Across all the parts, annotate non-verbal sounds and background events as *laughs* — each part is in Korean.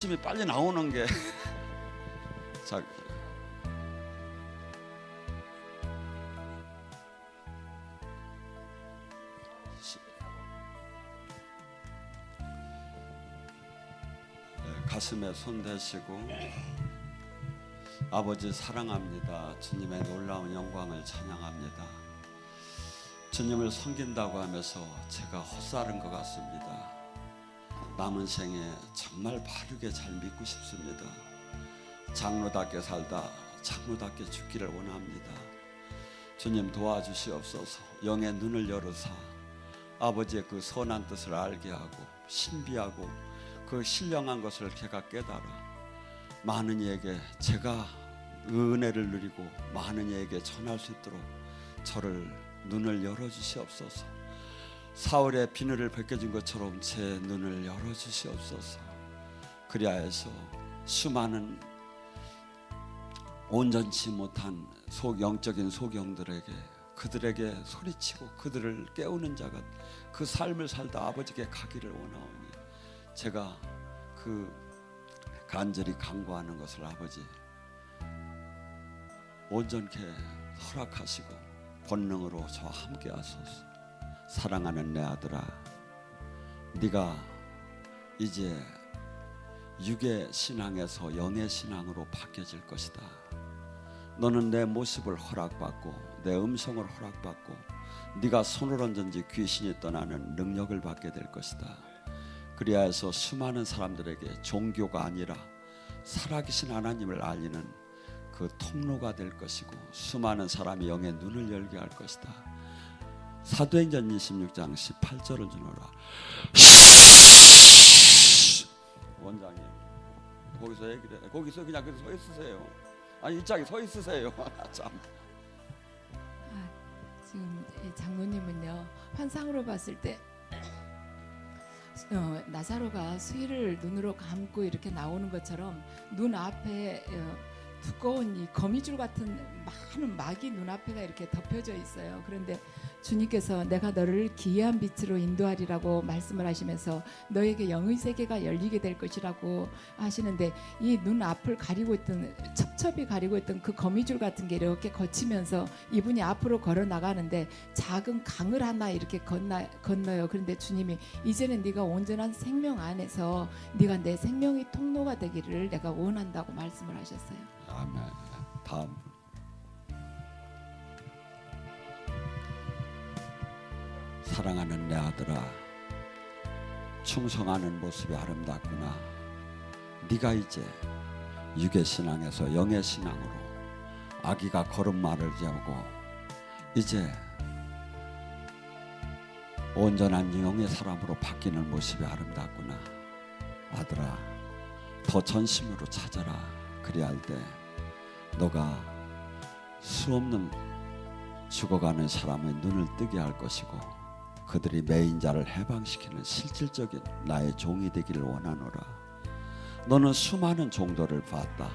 힘이 빨리 나오는 게 *laughs* 자, 시- 네, 가슴에 손 대시고 아버지 사랑합니다. 주님의 놀라운 영광을 찬양합니다. 주님을 섬긴다고 하면서 제가 헛살은 것 같습니다. 남은 생에 정말 바르게 잘 믿고 싶습니다. 장로답게 살다 장로답게 죽기를 원합니다. 주님 도와주시옵소서. 영의 눈을 열으사 아버지의 그 선한 뜻을 알게 하고 신비하고 그 신령한 것을 제가 깨달아 많은 이에게 제가 은혜를 누리고 많은 이에게 전할 수 있도록 저를 눈을 열어 주시옵소서. 사울의 비늘을 벗겨준 것처럼 제 눈을 열어 주시옵소서. 그리하여서 수많은 온전치 못한 속 영적인 소경들에게 그들에게 소리치고 그들을 깨우는 자가 그 삶을 살다 아버지께 가기를 원하오니 제가 그 간절히 간구하는 것을 아버지 온전케 허락하시고 본능으로 저와 함께 하소서. 사랑하는 내 아들아, 네가 이제 육의 신앙에서 영의 신앙으로 바뀌어질 것이다. 너는 내 모습을 허락받고 내 음성을 허락받고 네가 손을 얹은지 귀신이 떠나는 능력을 받게 될 것이다. 그리하여서 수많은 사람들에게 종교가 아니라 살아계신 하나님을 알리는 그 통로가 될 것이고 수많은 사람이 영의 눈을 열게 할 것이다. 사도행전 26장 18절을 주노라. 원장님 거기서 얘기를 해. 거기서 그냥 그서 있으세요. 아니 이 짝에 서 있으세요. *laughs* 참. 아, 지금 이 장로님은요 환상으로 봤을 때 어, 나사로가 수의를 눈으로 감고 이렇게 나오는 것처럼 눈 앞에 어, 두꺼운 이 거미줄 같은 많은 막이 눈앞에가 이렇게 덮여져 있어요. 그런데 주님께서 내가 너를 기이한 빛으로 인도하리라고 말씀을 하시면서 너에게 영의 세계가 열리게 될 것이라고 하시는데 이 눈 앞을 가리고 있던 첩첩이 가리고 있던 그 거미줄 같은 게 이렇게 거치면서 이분이 앞으로 걸어 나가는데 작은 강을 하나 이렇게 건너 건너요. 그런데 주님이 이제는 네가 온전한 생명 안에서 네가 내 생명의 통로가 되기를 내가 원한다고 말씀을 하셨어요. 아멘. 다음. 사랑하는 내 아들아, 충성하는 모습이 아름답구나. 네가 이제 육의 신앙에서 영의 신앙으로 아기가 걸음마를 재고 이제 온전한 영의 사람으로 바뀌는 모습이 아름답구나. 아들아, 더 전심으로 찾아라. 그리할 때 너가 수없는 죽어가는 사람의 눈을 뜨게 할 것이고 그들이 매인 자를 해방시키는 실질적인 나의 종이 되기를 원하노라. 너는 수많은 종도를 봤다.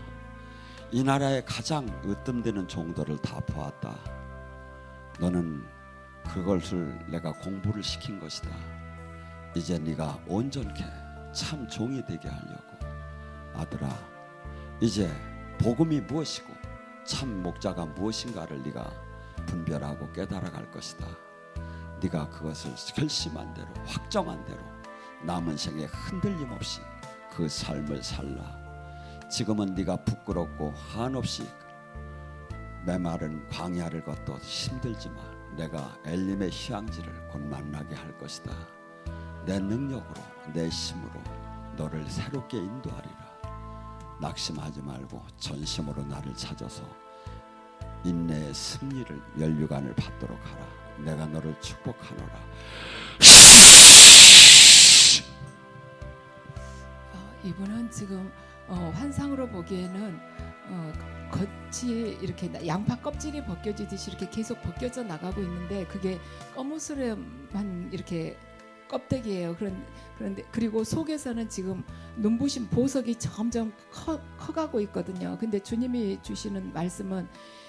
이 나라의 가장 으뜸되는 종도를 다 보았다. 너는 그것을 내가 공부를 시킨 것이다. 이제 네가 온전케 참 종이 되게 하려고 아들아 이제 복음이 무엇이고 참 목자가 무엇인가를 네가 분별하고 깨달아 갈 것이다. 네가 그것을 결심한 대로 확정한 대로 남은 생에 흔들림 없이 그 삶을 살라. 지금은 네가 부끄럽고 한없이 메마른 광야를 걷도 힘들지만 내가 엘림의 휴양지를 곧 만나게 할 것이다. 내 능력으로 내 힘으로 너를 새롭게 인도하리라. 낙심하지 말고 전심으로 나를 찾아서 인내의 승리를 연류관을 받도록 하라. 내가 너를 축복하노라. 어, 이분은 지금 어, 환상으로 보기에는 어, 겉이 이렇게 나- 양파 껍질이 벗겨지듯이 이렇게 계속 벗겨져 나가고 있는데 그게 거무스름한 이렇게 껍데기예요. 그런 그런데 그리고 속에서는 지금 눈부신 보석이 점점 커, 커가고 있거든요. 근데 주님이 주시는 말씀은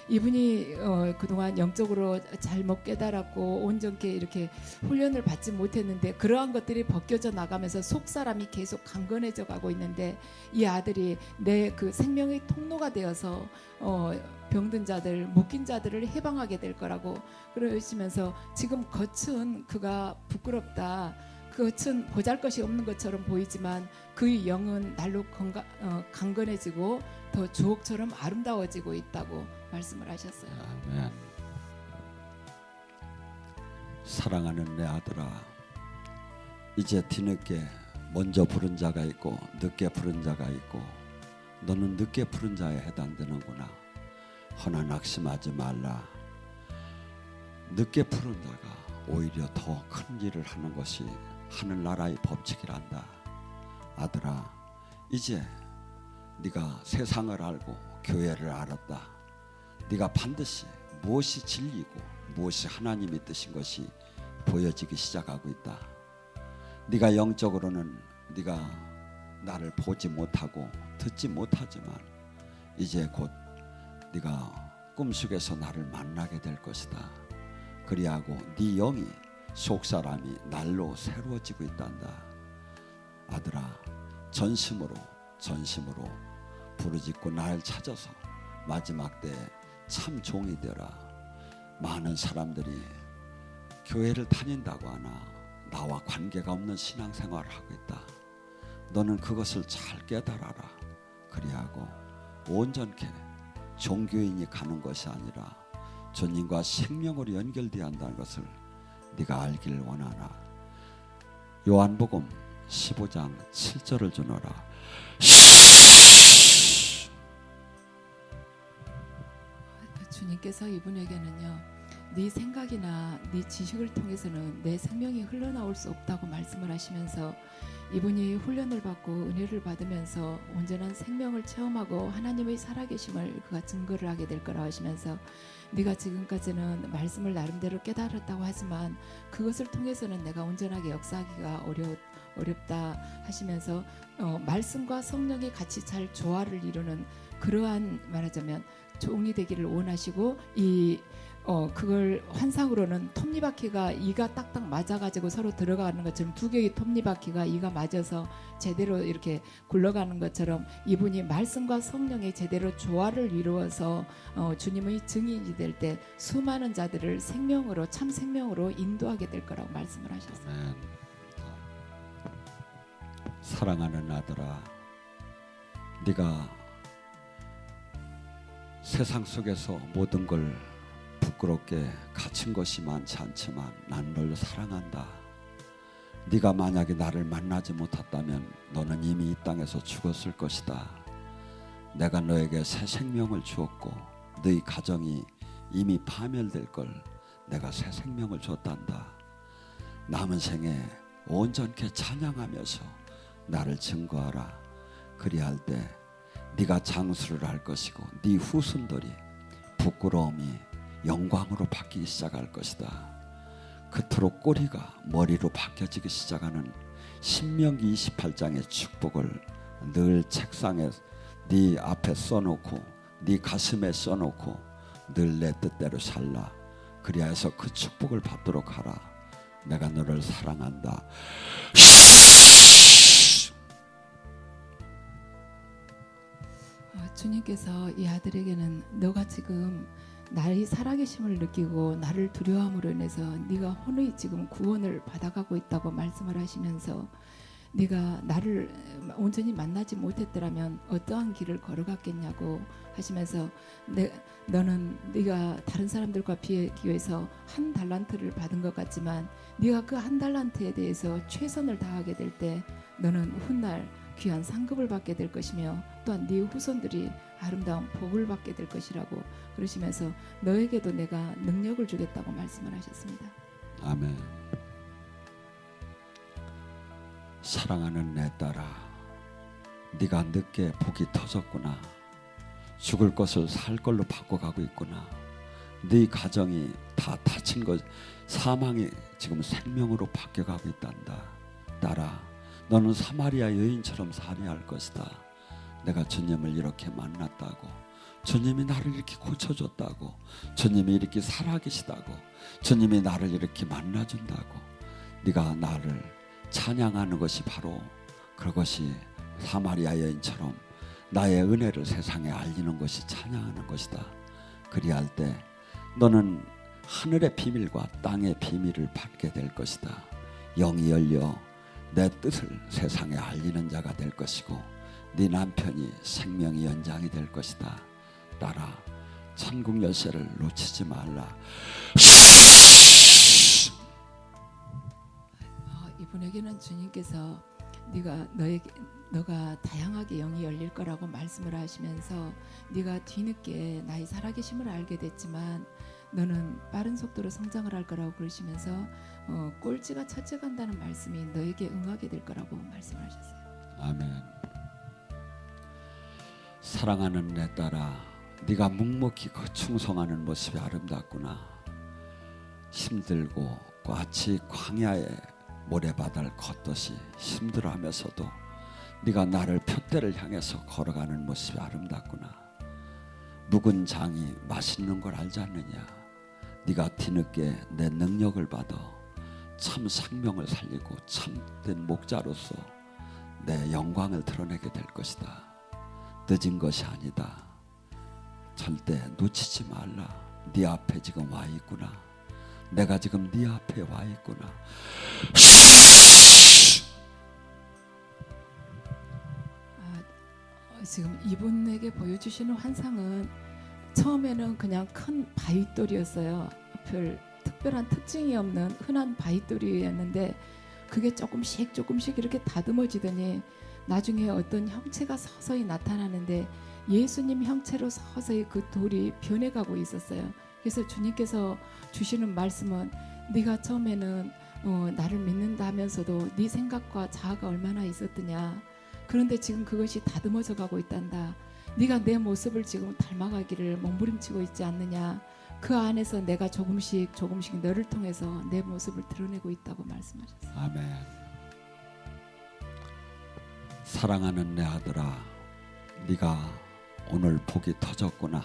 이분이 어, 그동안 영적으로 잘못 깨달았고 온전케 이렇게 훈련을 받지 못했는데 그러한 것들이 벗겨져 나가면서 속 사람이 계속 강건해져 가고 있는데 이 아들이 내 그 생명의 통로가 되어서 어, 병든 자들, 묶인 자들을 해방하게 될 거라고 그러시면서 지금 겉은 그가 부끄럽다. 겉은 보잘 것이 없는 것처럼 보이지만 그의 영은 날로 건가, 어, 강건해지고 더 주옥처럼 아름다워지고 있다고 말씀을 하셨어요. 아멘. 사랑하는 내 아들아, 이제 뒤늦게 먼저 부른 자가 있고 늦게 부른 자가 있고 너는 늦게 부른 자에 해당되는구나. 허나 낙심하지 말라. 늦게 부른 자가 오히려 더 큰 일을 하는 것이 하늘나라의 법칙이란다. 아들아, 이제 네가 세상을 알고 교회를 알았다. 네가 반드시 무엇이 진리고 무엇이 하나님의 뜻인 것이 보여지기 시작하고 있다. 네가 영적으로는 네가 나를 보지 못하고 듣지 못하지만 이제 곧 네가 꿈속에서 나를 만나게 될 것이다. 그리하고 네 영이 속 사람이 날로 새로워지고 있단다. 아들아, 전심으로 전심으로 부르짖고 날 찾아서 마지막 때에 참 종이 되라. 많은 사람들이 교회를 다닌다고 하나 나와 관계가 없는 신앙생활을 하고 있다. 너는 그것을 잘 깨달아라. 그리하고 온전케 종교인이 가는 것이 아니라 주님과 생명으로 연결되어야 한다는 것을 네가 알기를 원하나. 요한복음 15장 7절을 주노라. 주님께서 이분에게는요. 네 생각이나 네 지식을 통해서는 내 생명이 흘러나올 수 없다고 말씀을 하시면서 이분이 훈련을 받고 은혜를 받으면서 온전한 생명을 체험하고 하나님의 살아계심을 그가 증거를 하게 될 거라 하시면서 네가 지금까지는 말씀을 나름대로 깨달았다고 하지만 그것을 통해서는 내가 온전하게 역사하기가 어려 어렵다 하시면서 어, 말씀과 성령이 같이 잘 조화를 이루는 그러한 말하자면 종이 되기를 원하시고 이 어, 그걸 환상으로는 톱니바퀴가 이가 딱딱 맞아가지고 서로 들어가는 것처럼 두 개의 톱니바퀴가 이가 맞아서 제대로 이렇게 굴러가는 것처럼 이분이 말씀과 성령이 제대로 조화를 이루어서 어, 주님의 증인이 될 때 수많은 자들을 생명으로 참 생명으로 인도하게 될 거라고 말씀을. 아멘. 사랑하는 아들아, 네가 세상 속에서 모든 걸 부끄럽게 갇힌 것이 많지 않지만 난 널 사랑한다. 네가 만약에 나를 만나지 못했다면 너는 이미 이 땅에서 죽었을 것이다. 내가 너에게 새 생명을 주었고 너희 가정이 이미 파멸될 걸 내가 새 생명을 줬단다. 남은 생에 온전케 찬양하면서 나를 증거하라. 그리할 때 네가 장수를 할 것이고 네 후손들이 부끄러움이 영광으로 바뀌기 시작할 것이다. 그토록 꼬리가 머리로 바뀌어지기 시작하는 신명기 28장의 축복을 늘 책상에 네 앞에 써놓고 네 가슴에 써놓고 늘 내 뜻대로 살라. 그리하여서 그 축복을 받도록 하라. 내가 너를 사랑한다. 주님께서 이 아들에게는 너가 지금 나의 살아계심을 느끼고 나를 두려움으로 인해서 네가 혼의 지금 구원을 받아가고 있다고 말씀을 하시면서 네가 나를 온전히 만나지 못했더라면 어떠한 길을 걸어갔겠냐고 하시면서 내, 너는 네가 다른 사람들과 비교해서 한 달란트를 받은 것 같지만 네가 그 한 달란트에 대해서 최선을 다하게 될 때 너는 훗날 귀한 상급을 받게 될 것이며 또한 네 후손들이 아름다운 복을 받게 될 것이라고 그러시면서 너에게도 내가 능력을 주겠다고 말씀을 하셨습니다. 아멘. 사랑하는 내 딸아, 네가 늦게 복이 터졌구나. 죽을 것을 살 걸로 바꿔가고 있구나. 네 가정이 다 다친 것, 사망이 지금 생명으로 바뀌어가고 있단다. 너는 사마리아 여인처럼 살아야 할 것이다. 내가 주님을 이렇게 만났다고 주님이 나를 이렇게 고쳐줬다고 주님이 이렇게 살아계시다고 주님이 나를 이렇게 만나준다고 네가 나를 찬양하는 것이 바로 그것이 사마리아 여인처럼 나의 은혜를 세상에 알리는 것이 찬양하는 것이다. 그리할 때 너는 하늘의 비밀과 땅의 비밀을 받게 될 것이다. 영이 열려 내 뜻을 세상에 알리는 자가 될 것이고 네 남편이 생명의 연장이 될 것이다. 따라 천국 열쇠를 놓치지 말라. 어, 이분에게는 주님께서 네가 너에게 너가 다양하게 영이 열릴 거라고 말씀을 하시면서 네가 뒤늦게 나의 살아계심을 알게 됐지만 너는 빠른 속도로 성장을 할 거라고 그러시면서 어, 꼴찌가 첫째 간다는 말씀이 너에게 응하게 될 거라고 말씀하셨어요. 아멘. 사랑하는 내 딸아, 네가 묵묵히 그 충성하는 모습이 아름답구나. 힘들고 꽈치 광야의 모래바다를 걷듯이 힘들어하면서도 네가 나를 표대를 향해서 걸어가는 모습이 아름답구나. 묵은 장이 맛있는 걸 알지 않느냐? 네가 뒤늦게 내 능력을 받아 참 생명을 살리고 참된 목자로서 내 영광을 드러내게 될 것이다. 늦은 것이 아니다. 절대 놓치지 말라. 네 앞에 지금 와 있구나. 내가 지금 네 앞에 와 있구나. 아, 어, 지금 이분에게 보여주시는 환상은 처음에는 그냥 큰 바위돌이었어요. 별 특별한 특징이 없는 흔한 바위돌이었는데 그게 조금씩 조금씩 이렇게 다듬어지더니 나중에 어떤 형체가 서서히 나타나는데 예수님 형체로 서서히 그 돌이 변해가고 있었어요. 그래서 주님께서 주시는 말씀은 네가 처음에는 어, 나를 믿는다 하면서도 네 생각과 자아가 얼마나 있었더냐. 그런데 지금 그것이 다듬어져 가고 있단다. 네가 내 모습을 지금 닮아가기를 몸부림치고 있지 않느냐. 그 안에서 내가 조금씩 조금씩 너를 통해서 내 모습을 드러내고 있다고 말씀하셨어요. 아멘. 사랑하는 내 아들아, 네가 오늘 복이 터졌구나.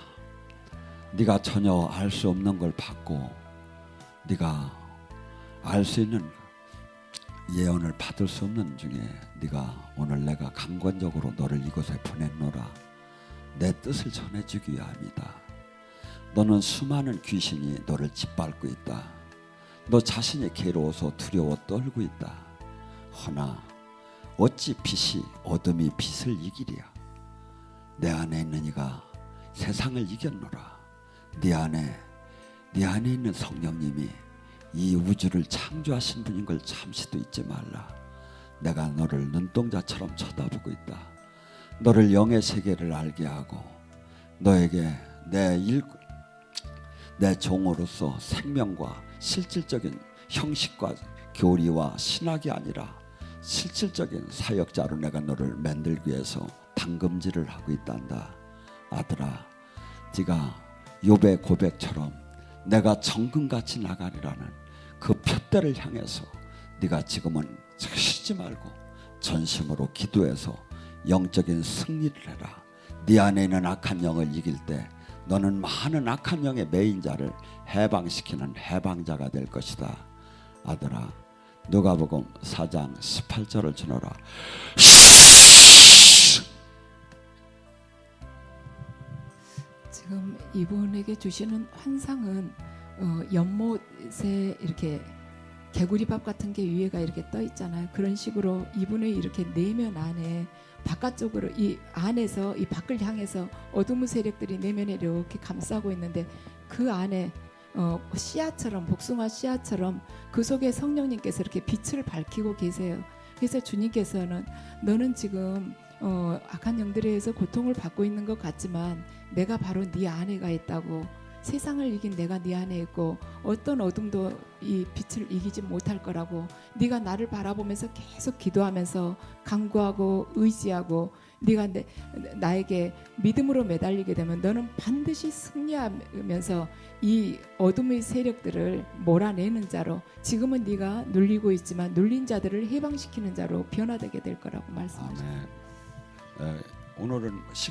네가 전혀 알 수 없는 걸 받고 네가 알 수 있는 예언을 받을 수 없는 중에 네가 오늘 내가 강권적으로 너를 이곳에 보냈노라. 내 뜻을 전해주기 위함이다. 너는 수많은 귀신이 너를 짓밟고 있다. 너 자신이 괴로워서 두려워 떨고 있다. 허나 어찌 빛이 어둠이 빛을 이기랴. 내 안에 있는 이가 세상을 이겼노라. 네 안에 네 안에 있는 성령님이 이 우주를 창조하신 분인 걸 잠시도 잊지 말라. 내가 너를 눈동자처럼 쳐다보고 있다. 너를 영의 세계를 알게 하고 너에게 내 일, 내 종으로서 생명과 실질적인 형식과 교리와 신학이 아니라 실질적인 사역자로 내가 너를 만들기 위해서 당금질을 하고 있단다. 아들아, 네가 욥의 고백처럼 내가 정금같이 나가리라는 그 표대를 향해서 네가 지금은 쉬지 말고 전심으로 기도해서 영적인 승리를 해라. 네 안에 있는 악한 영을 이길 때 너는 많은 악한 영의 매인 자를 해방시키는 해방자가 될 것이다. 아들아, 누가복음 4장 18절을 주노라. 지금 이분에게 주시는 환상은 어, 연못에 이렇게 개구리밥 같은 게 위에가 이렇게 떠 있잖아요. 그런 식으로 이분의 이렇게 내면 안에 바깥쪽으로 이 안에서 이 밖을 향해서 어둠의 세력들이 내면에 이렇게 감싸고 있는데 그 안에 어, 씨앗처럼 복숭아 씨앗처럼 그 속에 성령님께서 이렇게 빛을 밝히고 계세요. 그래서 주님께서는 너는 지금 어, 악한 영들에 의해서 고통을 받고 있는 것 같지만 내가 바로 네 안에가 있다고 세상을 이긴 내가 네 안에 있고 어떤 어둠도 이 빛을 이기지 못할 거라고 네가 나를 바라보면서 계속 기도하면서 간구하고 의지하고 네가 내, 나에게 믿음으로 매달리게 되면 너는 반드시 승리하면서 이 어둠의 세력들을 몰아내는 자로 지금은 네가 눌리고 있지만 눌린 자들을 해방시키는 자로 변화되게 될 거라고 말씀하셨습니다. 아멘. 에, 오늘은 식